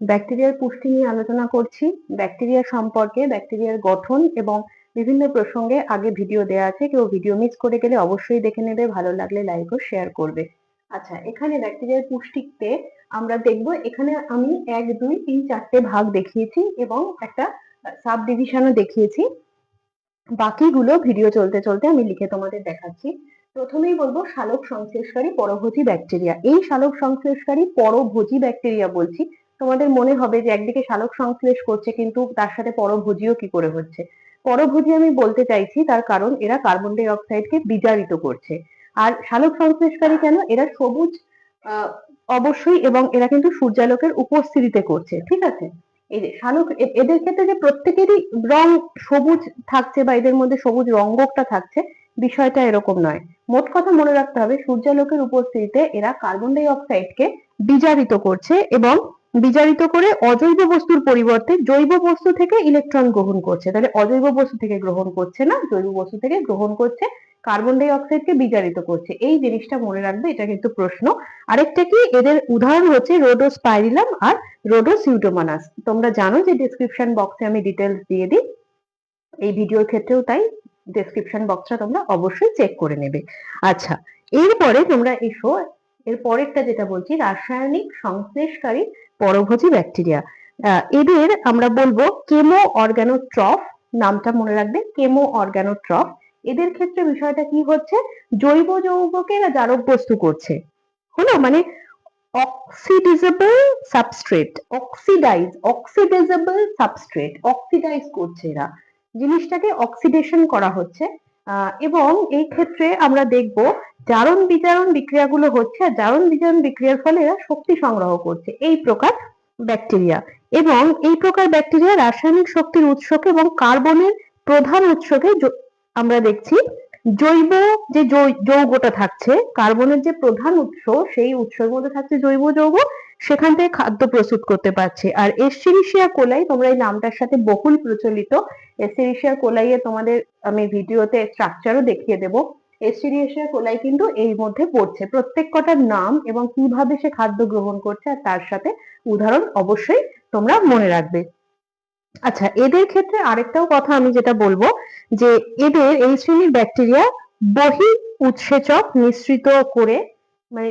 ব্যাকটেরিয়ার পুষ্টি নিয়ে আলোচনা করছি। ব্যাকটেরিয়া সম্পর্কে, ব্যাকটেরিয়ার গঠন এবং বিভিন্ন প্রসঙ্গে আগে ভিডিও দেওয়া আছে। কেউ ভিডিও মিস করে গেলে অবশ্যই দেখে নেবে, ভালো লাগলে লাইক ও শেয়ার করবে। আচ্ছা এখানে ব্যাকটেরিয়ার পুষ্টিতে আমরা দেখব, এখানে আমি এক, দুই, তিন, চারটে ভাগ দেখিয়েছি এবং একটা সাব ডিভিশনও দেখিয়েছি। বাকিগুলো ভিডিও চলতে চলতে আমি লিখে তোমাদের দেখাচ্ছি। প্রথমেই বলব শালক সংশ্লেষকারী পরভোজী ব্যাকটেরিয়া। এই শালক সংশ্লেষকারী পরভোজী ব্যাকটেরিয়া বলছি। তোমাদের মনে হবে যে একদিকে শালক সংশ্লেষ করছে, কিন্তু তার সাথে পরভোজীও কি করে হচ্ছে? পরভোজী আমি বলতে চাইছি, তার কারণ এরা কার্বন ডাই অক্সাইডকে বিজারিত করছে। আর শালক সংশ্লেষকারী কেন? এরা সবুজ অবশ্যই, এবং এরা কিন্তু সূর্যালোকের উপস্থিতিতে করছে, ঠিক আছে? এই যে শালক এদের ক্ষেত্রে যে প্রত্যেকেরই রং সবুজ থাকছে বা এদের মধ্যে সবুজ রঙ্গকটা থাকছে, বিষয়টা এরকম নয়। মোট কথা মনে রাখতে হবে, সূর্যালোকের উপস্থিতিতে এরা কার্বন ডাই অক্সাইডকে বিজারিত করছে, এবং বিজারিত করে অজৈব বস্তুর পরিবর্তে জৈব বস্তু থেকে ইলেকট্রন গ্রহণ করছে। তাহলে অজৈব বস্তু থেকে গ্রহণ করছে না, জৈব বস্তু থেকে গ্রহণ করছে কার্বন ডাই অক্সাইডকে বিজারিত করছে। এই জিনিসটা মনে রাখবে, এটা কিন্তু প্রশ্ন। আরেকটা কি, এদের উদাহরণ হচ্ছে রোডোস্পাইরিলাম আর রোডোসিউটোমানাস তোমরা জানো যে ডিসক্রিপশন বক্সে আমি ডিটেলস দিয়ে দিই। এই ভিডিওর ক্ষেত্রেও তাই ডেসক্রিপশন বক্সটা তোমরা অবশ্যই চেক করে নেবে। আচ্ছা এরপরে তোমরা এসো, এর পরেরটা যেটা বলছি, রাসায়নিক সংশ্লেষকারী পরভোজী ব্যাকটেরিয়া এদের আমরা বলব কেমো অর্গানোট্রফ নামটা মনে রাখবে কেমো অর্গানোট্রফ এদের ক্ষেত্রে বিষয়টা কি হচ্ছে? জৈব যৌগকে জারক বস্তু করছে। হলো মানে oxidizable substrate oxidize oxidizable substrate oxidize করছে এরা। জিনিসটাকে অক্সিডেশন করা হচ্ছে। এবং এই ক্ষেত্রে আমরা দেখব জারণ বিজারণ বিক্রিয়াগুলো হচ্ছে, আর জারণ বিজারণ বিক্রিয়ার ফলে এরা শক্তি সংগ্রহ করছে। এই প্রকার ব্যাকটেরিয়া। এবং এই প্রকার ব্যাকটেরিয়া রাসায়নিক শক্তির উৎসকে এবং কার্বনের প্রধান উৎসকে আমরা দেখছি, জৈব যে যৌগটা থাকছে, কার্বনের যে প্রধান উৎস, সেই উৎসের মধ্যে থাকছে জৈব যৌগ সেখান থেকে খাদ্য প্রস্তুত করতে পারছে। আর এসিরিশিয়া কোলাই তোমরা এই নামটার সাথে বহুল প্রচলিত। এসিরিশিয়া কোলাইয়ে তোমাদের আমি ভিডিওতে স্ট্রাকচারও দেখিয়ে দেব। এসিরিশিয়া কোলাই কিন্তু এই মধ্যে পড়ছে। প্রত্যেক কটার নাম এবং কীভাবে সে খাদ্য গ্রহণ করছে আর তার সাথে উদাহরণ অবশ্যই তোমরা মনে রাখবে। আচ্ছা এদের ক্ষেত্রে আরেকটাও কথা আমি যেটা বলব, যে এদের এই শ্রেণির ব্যাকটেরিয়া বহি উৎসেচক মিশ্রিত করে মানে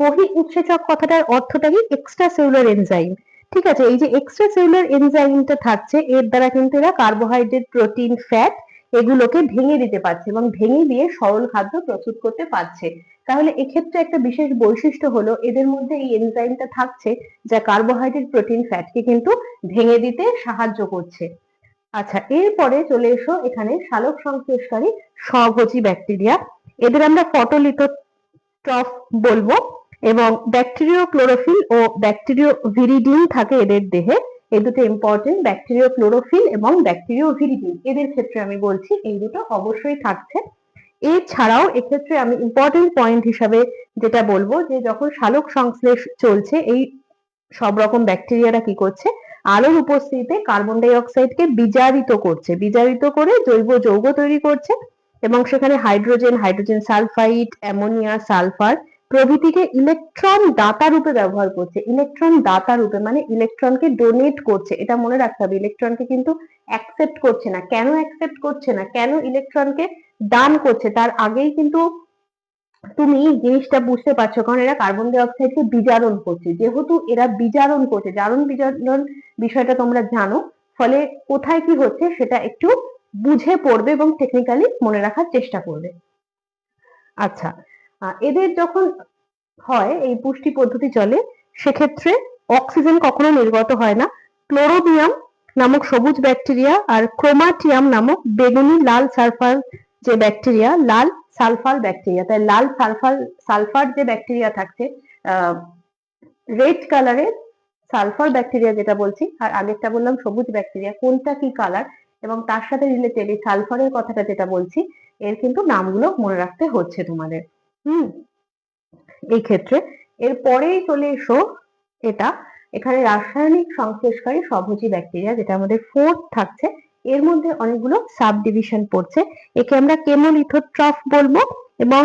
বহি উৎসেচক কথাটার অর্থটা কি? এক্সট্রা সেলুলার এনজাইম ঠিক আছে? এই যে এক্সট্রা সেলুলার এনজাইমটা থাকছে, এর দ্বারা কিন্তু এরা কার্বোহাইড্রেট প্রোটিন ফ্যাট এগুলোকে ভেঙে দিতে পারছে এবং ভেঙে দিয়ে সরল খাদ্য প্রস্তুত করতে পারছে। তাহলে এক্ষেত্রে একটা বিশেষ বৈশিষ্ট্য হলো, এদের মধ্যে এই এনজাইমটা থাকছে যা কার্বোহাইড্রেট প্রোটিন ফ্যাটকে কিন্তু ভেঙে দিতে সাহায্য করছে। আচ্ছা এরপরে চলে এসো এখানে সালোক সংশ্লেষকারী স্বভোজী ব্যাকটেরিয়া এদের আমরা ফটোলিথোট্রফ বলব এবং ব্যাকটেরিও ক্লোরোফিল ও ব্যাকটেরিও ভিরিডিন থাকে এদের দেহে। এই দুটো ইম্পর্টেন্ট ব্যাকটেরিও ক্লোরোফিল এবং ব্যাকটেরিও ভিরিডিন এদের ক্ষেত্রে আমি বলছি এই দুটো অবশ্যই থাকছে। এছাড়াও এক্ষেত্রে আমি ইম্পর্টেন্ট পয়েন্ট হিসাবে যেটা বলব যে, যখন সালোক সংশ্লেষ চলছে, এই সব রকম ব্যাকটেরিয়ারা কি করছে? আলোর উপস্থিতিতে কার্বন ডাই অক্সাইডকে বিজারিত করছে। বিজারিত করে জৈব যৌগ তৈরি করছে। এবং সেখানে hydrogen hydrogen sulphide, ammonia, sulphur প্রভৃতিকে electron দাতা রূপে ব্যবহার করছে। ইলেকট্রন দাতা রূপে মানে ইলেকট্রনকে ডোনেট করছে। এটা মনে রাখতে হবে, ইলেকট্রনকে কিন্তু অ্যাকসেপ্ট করছে না। কেন অ্যাকসেপ্ট করছে না? কেন ইলেকট্রনকে দান করছে? তার আগেই কিন্তু তুমি জিনিসটা বুঝতে পারছ, কারণ এরা কার্বন ডাই অক্সাইডকে বিজারণ করছে। যেহেতু এরা বিজারণ করছে, জারণ বিজারণ বিষয়টা তোমরা জানো, ফলে কোথায় কি হচ্ছে সেটা একটু বুঝে পড়বে এবং টেকনিক্যালি মনে রাখার চেষ্টা করবে। আচ্ছা এদের যখন হয়, এই পুষ্টি পদ্ধতি চলে, সেক্ষেত্রে অক্সিজেন কখনো নির্গত হয় না। ক্লোরোবিয়াম নামক সবুজ ব্যাকটেরিয়া আর ক্রোমাটিয়াম নামক বেগুনি লাল সালফার যে ব্যাকটেরিয়া লাল সালফার ব্যাকটেরিয়া তাই লাল সালফার সালফার যে ব্যাকটেরিয়া থাকছে রেড কালারের সালফার ব্যাকটেরিয়া যেটা বলছি, আর আগেরটা বললাম সবুজ ব্যাকটেরিয়া কোনটা কি কালার এবং তার সাথে রিলেটেড এই সালফারের কথাটা যেটা বলছি, এর কিন্তু নামগুলো মনে রাখতে হচ্ছে তোমাদের। হুম? এই ক্ষেত্রে এর পরেই চলে এসো এটা, এখানে রাসায়নিক সংশ্লেষকারী সহজী ব্যাকটেরিয়া যেটা আমাদের ফোর্থ থাকছে, এর মধ্যে অনেকগুলো সাব ডিভিশন পড়ছে। একে আমরা কেমোলিথোট্রফ বলব এবং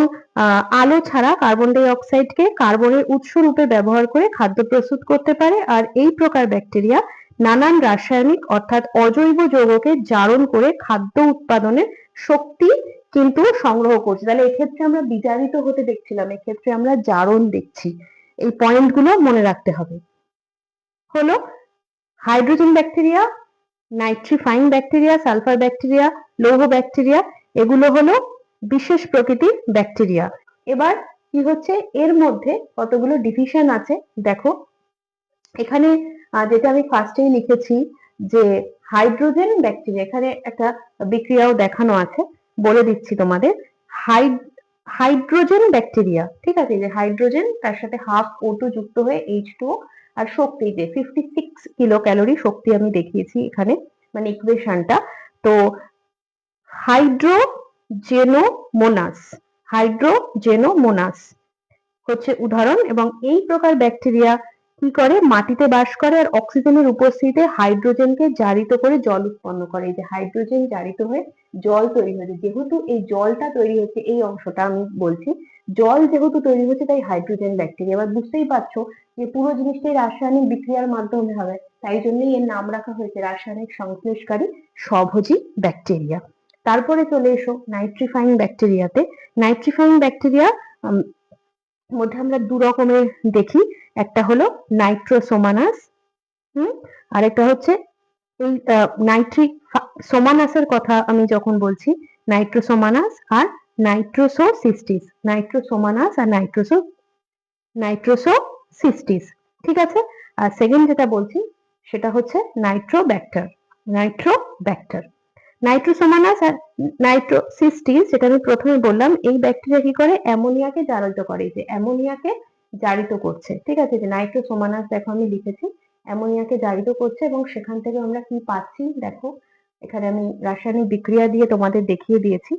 আলো ছাড়া কার্বন ডাই অক্সাইডকে কার্বনের উৎস রূপে ব্যবহার করে খাদ্য প্রস্তুত করতে পারে। আর এই প্রকার ব্যাকটেরিয়া নানান রাসায়নিক অর্থাৎ অজৈব যৌগকে জারণ করে খাদ্য উৎপাদনের শক্তি কিন্তু সংগ্রহ করছে। তাহলে এক্ষেত্রে আমরা বিজারিত হতে দেখছিলাম, এক্ষেত্রে আমরা জারণ দেখছি। এই পয়েন্টগুলো মনে রাখতে হবে। হলো hydrogen bacteria nitrifying bacteria sulphur bacteria লৌহ ব্যাকটেরিয়া এগুলো হলো বিশেষ প্রকৃতির ব্যাকটেরিয়া এবার কি হচ্ছে? এর মধ্যে কতগুলো ডিভিশন আছে? দেখো, এখানে যেটা আমি ফার্স্টেই লিখেছি যে হাইড্রোজেন ব্যাকটেরিয়া এখানে একটা বিক্রিয়াও দেখানো আছে, বলে দিচ্ছি তোমাদের। হাইড হাইড্রোজেন ব্যাকটেরিয়া ঠিক আছে? যে হাইড্রোজেন তার সাথে হাফ ও টু যুক্ত হয়ে এইচ টু আর শক্তি যে ফিফটি সিক্স কিলো ক্যালোরি শক্তি আমি দেখিয়েছি এখানে মানে ইকুয়েশনটা তো হাইড্রোজেনোমোনাস হাইড্রোজেনোমোনাস হচ্ছে উদাহরণ এবং এই প্রকার ব্যাকটেরিয়া কি করে? মাটিতে বাস করে আর অক্সিজেনের উপস্থিতিতে হাইড্রোজেনকে জারিত করে জল উৎপন্ন করে। এই যে হাইড্রোজেন জারিত হয়ে জল তৈরি হয়েছে। যেহেতু এই জলটা তৈরি হচ্ছে, এই অংশটা আমি বলছি, জল যেহেতু তৈরি হচ্ছে তাই হাইড্রোজেন ব্যাকটেরিয়া। এবার বুঝতেই পারছ যে পুরো জিনিসটাই রাসায়নিক বিক্রিয়ার মাধ্যমে হবে। তাই জন্যই এর নাম রাখা হয়েছে রাসায়নিক সংশ্লেষকারী স্বভোজী ব্যাকটেরিয়া। তারপরে চলে এসো নাইট্রিফাইং ব্যাকটেরিয়াতে। নাইট্রিফাইং ব্যাকটেরিয়া মধ্যে আমরা দু রকমের দেখি। একটা হলো নাইট্রোসোমানাস হুম? আরেকটা হচ্ছে এই নাইট্রিক সোমানাসের কথা আমি যখন বলছি নাইট্রোসোমানাস আর নাইট্রোসোসিস্টিস নাইট্রোসোমানাস আর নাইট্রোসো নাইট্রোসোসিস্টিস ঠিক আছে? আর সেকেন্ড যেটা বলছি, সেটা হচ্ছে নাইট্রোব্যাক্টার নাইট্রোব্যাক্টার নাইট্রোসোমানাস আর নাইট্রোসিস্টিস, যেটা আমি প্রথমে বললাম, এই ব্যাকটেরিয়া কি করে? অ্যামোনিয়াকে জারিত করে। যে অ্যামোনিয়াকে জারিত করছে। ঠিক আছে? যে নাইট্রোসোমানাস দেখো আমি লিখেছি, অ্যামোনিয়াকে জারিত করছে এবং সেখান থেকে আমরা কি পাচ্ছি? দেখো, এখানে আমি রাসায়নিক বিক্রিয়া দিয়ে তোমাদের দেখিয়ে দিয়েছি।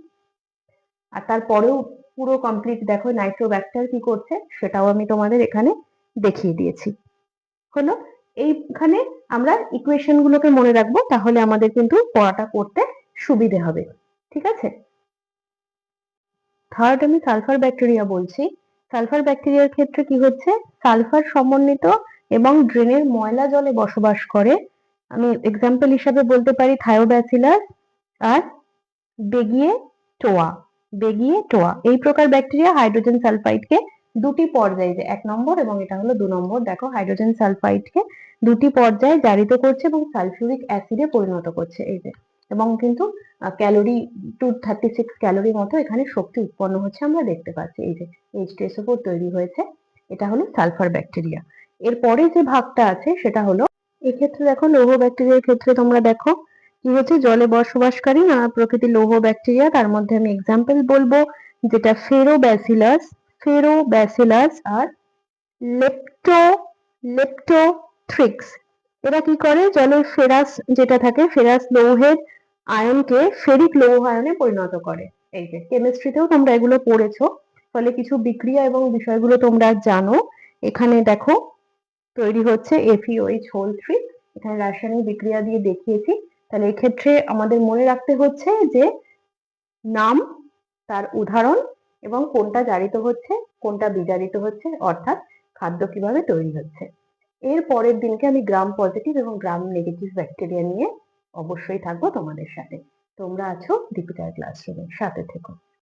আর তারপরেও পুরো কমপ্লিট দেখো নাইট্রোব্যাক্টার কি করছে, সেটাও আমি তোমাদের এখানে দেখিয়ে দিয়েছি। হলো এইখানে আমরা ইকুয়েশন গুলোকে মনে রাখব, তাহলে আমাদের কিন্তু পড়াটা করতে সুবিধে হবে। ঠিক আছে? থার্ড আমি সালফার ব্যাকটেরিয়া বলছি। সালফার ব্যাকটেরিয়ার ক্ষেত্রে কি হচ্ছে? সালফার সমন্বিত এবং ড্রেনের ময়লা জলে বসবাস করে। আমি এক্সাম্পল হিসাবে বলতে পারি থায়োব্যাসিলাস আর বেগিয়ে টোয়া বেগিয়ে টোয়া এই প্রকার ব্যাকটেরিয়া হাইড্রোজেন সালফাইডকে দুটি পর্যায়ে যে, এক নম্বর এবং এটা হলো দু নম্বর, দেখো হাইড্রোজেন সালফাইডকে দুটি পর্যায়ে জারিত করছে এবং সালফিউরিক অ্যাসিডে পরিণত করছে, এই যে। এবং কিন্তু calorie two thirty six calorie মতো এখানে শক্তি উৎপন্ন হচ্ছে, আমরা দেখতে পাচ্ছি, এই যে এইচ টু এসও তৈরি হয়েছে, এটা হলো সালফার ব্যাকটেরিয়া এরপরে যে ভাগটা আছে, সেটা হলো, এক্ষেত্রে দেখো লৌহ ব্যাকটেরিয়ার ক্ষেত্রে তোমরা দেখো, কি হচ্ছে, জলে বসবাসকারী নানা প্রকৃতির লৌহ ব্যাকটেরিয়া তার মধ্যে আমি এক্সাম্পল বলব, যেটা ফেরোব্যাসিলাস ফেরোব্যাসিলাস আর লেপ্টো লেপ্টোথ্রিক্স এরা কি করে? জলের ফেরাস যেটা থাকে, ফেরাস লৌহের আয়নকে ফেরিক লৌহ আয়নে পরিণত করে। এই যে কেমিস্ট্রিতেও তোমরা এগুলো পড়েছো। ফলে কিছু বিক্রিয়া এবং বিষয়গুলো তোমরা জানো। এখানে দেখো, তৈরি হচ্ছে এফইওএইচ হোল থ্রি এখানে রাসায়নিক বিক্রিয়া দিয়ে দেখিয়েছি। তাহলে এক্ষেত্রে আমাদের মনে রাখতে হচ্ছে যে নাম, তার উদাহরণ এবং কোনটা জারিত হচ্ছে, কোনটা বিজারিত হচ্ছে, অর্থাৎ খাদ্য কীভাবে তৈরি হচ্ছে। এর পরের দিনকে আমি গ্রাম পজিটিভ এবং গ্রাম নেগেটিভ ব্যাকটেরিয়া নিয়ে অবশ্যই থাকব তোমাদের সাথে। তোমরা আছো দীপিকার ক্লাসরুমে সাথে থেকো।